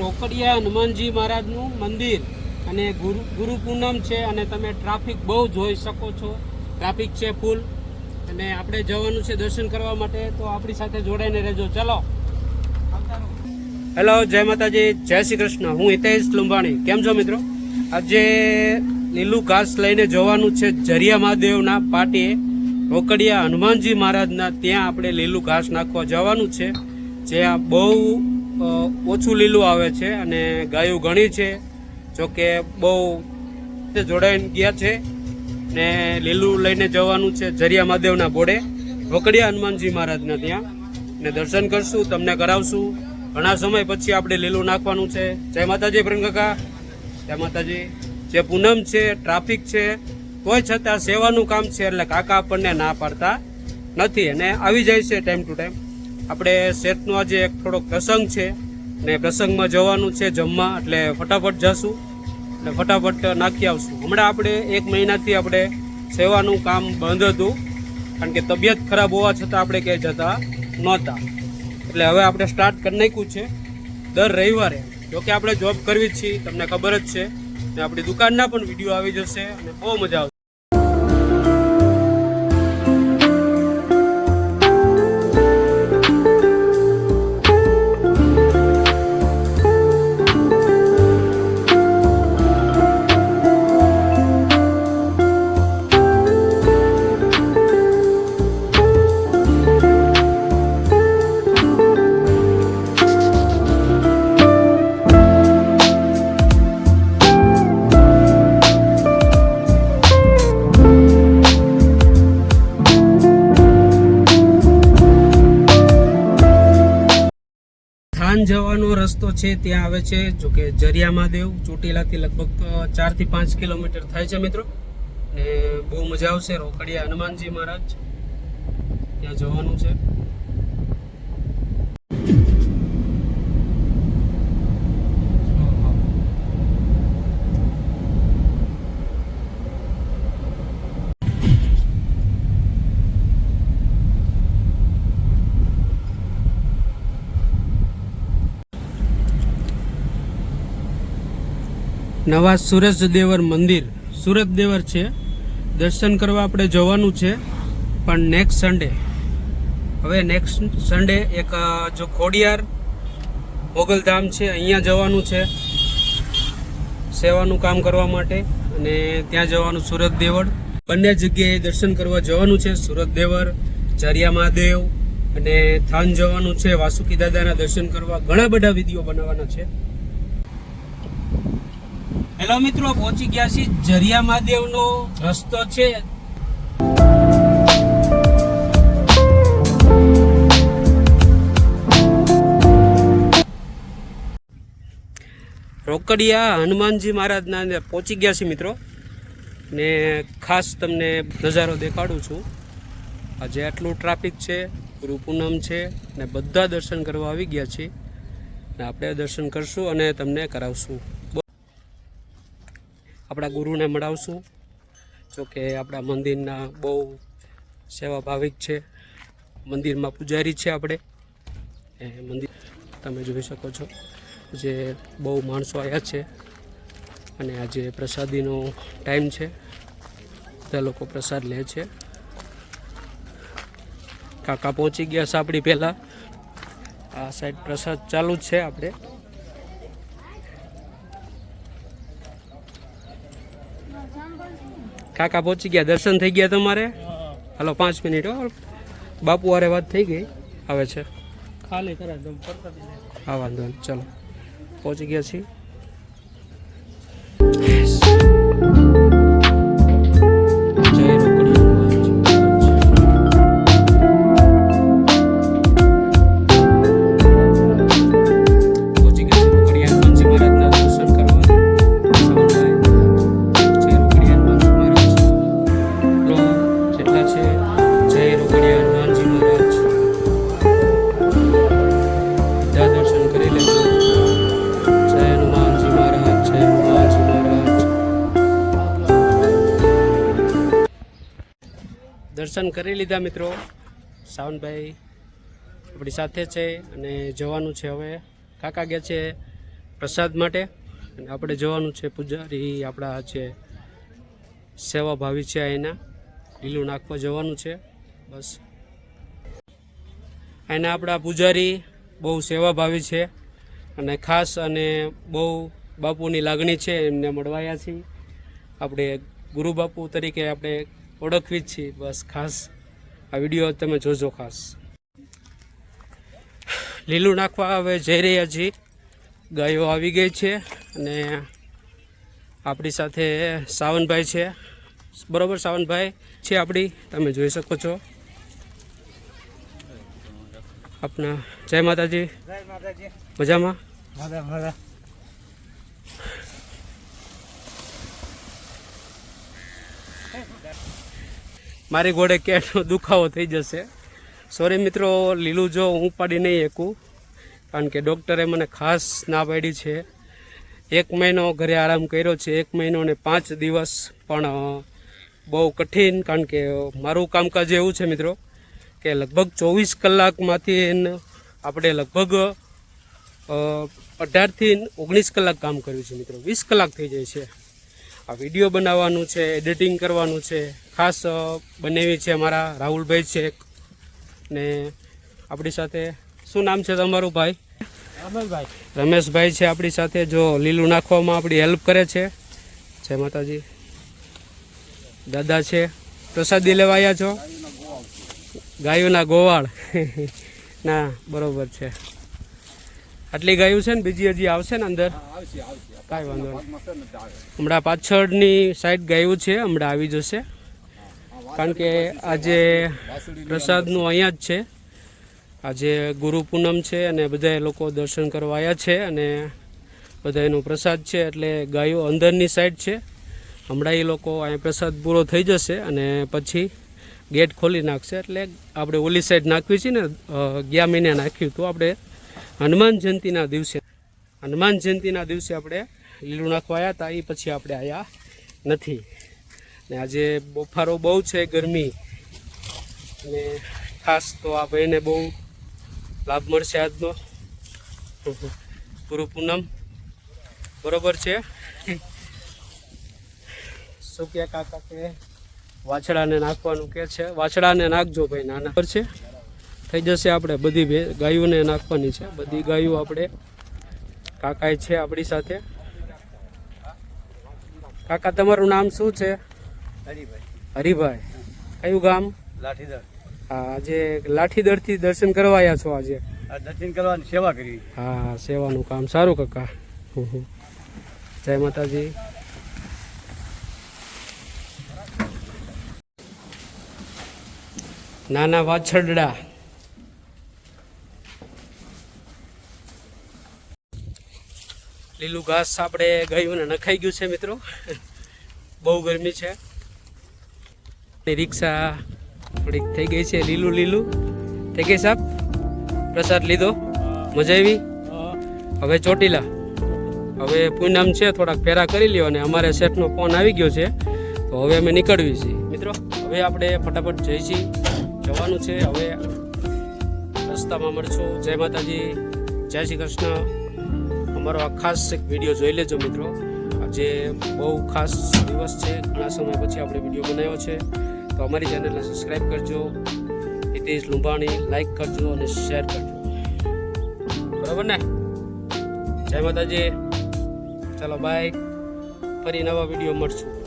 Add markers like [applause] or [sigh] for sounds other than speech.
રોકડિયા હનુમાનજી મહારાજનું મંદિર અને ગુરુ ગુરુ પૂનમ છે અને તમે ટ્રાફિક બહુ જોઈ શકો છો. ટ્રાફિક છે ફૂલ. અને આપણે જવાનું છે દર્શન કરવા માટે તો આપણી સાથે જોડાઈને રહેજો. ચલો. હેલો જય માતાજી. જય શ્રી કૃષ્ણ. હું હિતેશ લુંબાણી. કેમ છો મિત્રો? આજે લીલું ઘાસ લઈને જવાનું છે જરિયા મહાદેવના પાટીએ. રોકડિયા હનુમાનજી મહારાજના ત્યાં આપણે લીલું ઘાસ નાખવા જવાનું છે. જ્યાં બહુ અ, ઓછું લીલું આવે છે અને ગાયું ઘણી છે. જોકે બહુ જોડાઈને ગયા છે ને લીલું લઈને જવાનું છે જરિયા મહાદેવના બોડે વકડિયા હનુમાનજી મહારાજના ત્યાં. ને દર્શન કરશું, તમને કરાવશું. ઘણા સમય પછી આપણે લીલું નાખવાનું છે. જય માતાજી પ્રેમ જય માતાજી. જે પૂનમ છે, ટ્રાફિક છે તોય છતાં સેવાનું કામ છે એટલે કાકા આપણને ના પાડતા નથી અને આવી જાય છે ટાઈમ ટુ ટાઈમ. આપણે શેઠનો આજે એક થોડોક પ્રસંગ છે ને પ્રસંગમાં જવાનું છે જમવા, એટલે ફટાફટ જશું એટલે ફટાફટ નાખી આવશું. હમણાં આપણે એક મહિનાથી આપણે સેવાનું કામ બંધ હતું, કારણ કે તબિયત ખરાબ હોવા છતાં આપણે ક્યાંય જતા નહોતા. એટલે હવે આપણે સ્ટાર્ટ કરી નાખ્યું છે દર રવિવારે. જોકે આપણે જોબ કરવી જ છીએ, તમને ખબર જ છે. ને આપણી દુકાનના પણ વીડિયો આવી જશે અને બહુ મજા આવશે. થાન જવાનો રસ્તો છે, ત્યાં આવે છે જો કે જરિયા મહાદેવ ચોટીલાથી લગભગ ચારથી પાંચ કિલોમીટર થાય છે મિત્રો. ને બહુ મજા આવશે, રોકડિયા હનુમાનજી મહારાજ. ત્યાં જવાનું છે. નવા સુરજ દેવર મંદિર. સુરત દેવર છે. દર્શન કરવા આપણે જવાનું છે, પણ નેક્સ્ટ સન્ડે હવે નેક્સ્ટ સન્ડે એક જો ખોડિયાર મોગલધામ છે, અહીંયા જવાનું છે, સેવાનું કામ કરવા માટે, અને ત્યાં જવાનું સુરત દેવળ બંને જગ્યાએ દર્શન કરવા જવાનું છે સુરત દેવર ચરિયા મહાદેવ, અને થાન જવાનું છે, વાસુકી દાદાના દર્શન કરવા. ઘણા બધા વીડિયો બનાવવાના છે. હેલો મિત્રો પહોંચી ગયા છીએ જરિયા મહાદેવનો રસ્તો છે. રોકડિયા હનુમાનજી મહારાજના અંદર પહોંચી ગયા છીએ મિત્રો. ને ખાસ તમને નજારો દેખાડું છું. આજે આટલું ટ્રાફિક છે ગુરુ પૂનમ છે, ને બધા દર્શન કરવા આવી ગયા છીએ. ને આપણે દર્શન કરશું અને તમને કરાવશું. આપણા ગુરુને મળાવશું. જો કે આપણા મંદિરના બહુ સેવા ભાવિક છે. મંદિરમાં પૂજારી છે આપણે. એ મંદિર તમે જોઈ શકો છો જે બહુ માણસો આવ્યા છે અને આજે પ્રસાદીનો ટાઈમ છે. બધા લોકો પ્રસાદ લે છે. કાકા પહોંચી ગયા સાપડી પહેલાં. આ સાઈડ પ્રસાદ ચાલુ જ છે આપણે. કાકા પહોંચી ગયા. દર્શન થઈ ગયા તમારે? હાલો પાંચ મિનિટ હો. બાપુ વારે વાત થઈ ગઈ. આવે છે. ખાલી કરે તો હા વાંધો ચલો. પહોંચી ગયા છીએ. દર્શન કરી લીધા મિત્રો. સાવનભાઈ આપણી સાથે છે અને જવાનું છે હવે. કાકા ગયા છે પ્રસાદ માટે. અને આપણે જવાનું છે પૂજારી આપણા જે સેવાભાવી છે અહીંના લીલું નાખવા જવાનું છે. બસ. અહીંના આપણા પૂજારી બહુ સેવાભાવી છે. અને ખાસ અને બહુ બાપુની લાગણી છે એમને મળવાયા છીએ. આપણે ગુરુ બાપુ તરીકે આપણે ઓળખવી જ છીએ. બસ ખાસ આ વીડિયો તમે જોજો ખાસ. લીલું નાખવા હવે જઈ રહ્યા છીએ. ગાયો આવી ગઈ છે અને આપણી સાથે સાવનભાઈ છે. બરોબર સાવનભાઈ છે આપણી. તમે જોઈ શકો છો. આપના જય માતાજી. મજામાં? મારી ઘોડે કેટનો દુખાવો થઈ જશે. સોરી મિત્રો, લીલું જો હું પાડી નહીં શકું, કારણ કે ડૉક્ટરે મને ખાસ ના પાડી છે. એક મહિનો ઘરે આરામ કર્યો છે, એક મહિનો ને પાંચ દિવસ, પણ બહુ કઠિન, કારણ કે મારું કામકાજ એવું છે મિત્રો, કે લગભગ ચોવીસ કલાકમાંથી આપણે લગભગ અઢારથી ઓગણીસ કલાક કામ કર્યું છે મિત્રો. વીસ કલાક થઈ જાય છે. આ વીડિયો બનાવવાનું છે એડિટિંગ કરવાનું છે. ખાસ બનેવી છે મારા રાહુલભાઈ છે ને આપણી સાથે શું નામ છે તમારું ભાઈ? રમેશભાઈ. રમેશભાઈ છે આપણી સાથે જો લીલું નાખવામાં આપણી હેલ્પ કરે છે. જય માતાજી. દાદા છે. પ્રસાદી લેવા આવ્યા છો? ગાયોના ગોવાળ. [laughs] ના બરોબર છે. આટલી ગાયું છે ને બીજી હજી આવશે ને અંદર? કાંઈ વાંધો નહીં. હમણાં પાછળની સાઈડ ગાયું છે, હમણાં આવી જશે. કારણ કે આજે પ્રસાદનું અહીંયા જ છે. આજે ગુરુ પૂનમ છે અને બધા લોકો દર્શન કરવા આવ્યા છે અને બધા એનો પ્રસાદ છે એટલે ગાયો અંદરની સાઈડ છે. હમણાં એ લોકો અહીંયા પ્રસાદ પૂરો થઈ જશે અને પછી ગેટ ખોલી નાખશે એટલે આપણે ઓલી સાઈડ નાખવી છે ને ગયા મહિને નાખ્યું હતું. આપણે હનુમાન જયંતિના દિવસે હનુમાન જયંતિના દિવસે આપણે લીલું નાખવા આવ્યા હતા એ પછી આપણે આવ્યા નથી. ને આજે બફારો બહુ છે ગરમી. અને ખાસ તો આ ભાઈને બહુ લાભ મળશે આજનો. ગુરુ પૂનમ. બરોબર છે? શું કે કાકા કે વાછડાને નાખવાનું કે છે? વાછડાને નાખજો ભાઈ, નાના. પર છે? થઈ જશે આપણે બધી ગાયોને નાખવાની છે. બધી ગાયો આપણે કાકા છે આપણી સાથે. કાકા તમારું નામ શું છે? હરિભાઈ. કયું ગામ? લાઠીદર હા આજે લાઠીદળથી દર્શન કરવા આવ્યા છો આજે. દર્શન કરવાની સેવા કરી. હા સેવાનું કામ. સારું કાકા. જય માતાજી. નાના વાછરડા. લીલું ઘાસ આપણે ગયું અને નખાઈ ગયું છે મિત્રો. બહુ ગરમી છે. રિક્ષા થોડીક થઈ ગઈ છે લીલું લીલું. થઈ ગઈ સાહેબ? પ્રસાદ લીધો? મજા આવી? હવે ચોટીલા. હવે પૂનમ છે, થોડાક ફેરા કરી લ્યો અને અમારે શેઠનો ફોન આવી ગયો છે. તો હવે અમે નીકળવી છીએ. મિત્રો, હવે આપણે ફટાફટ જઈ છીએ. જવાનું છે. હવે રસ્તામાં મળશું. જય માતાજી. જય શ્રી કૃષ્ણ. અમારો આ ખાસ એક વીડિયો જોઈ લેજો મિત્રો. આજે બહુ ખાસ દિવસ છે. ઘણા સમય પછી આપણે વીડિયો બનાવ્યો છે. તો અમારી ચેનલને સબસ્ક્રાઈબ કરજો. હિતેશ લુંબાણી લાઈક કરજો અને શેર કરજો. બરાબર ને? જય માતાજી. ચાલો બાય ફરી નવા વીડિયો મળશું.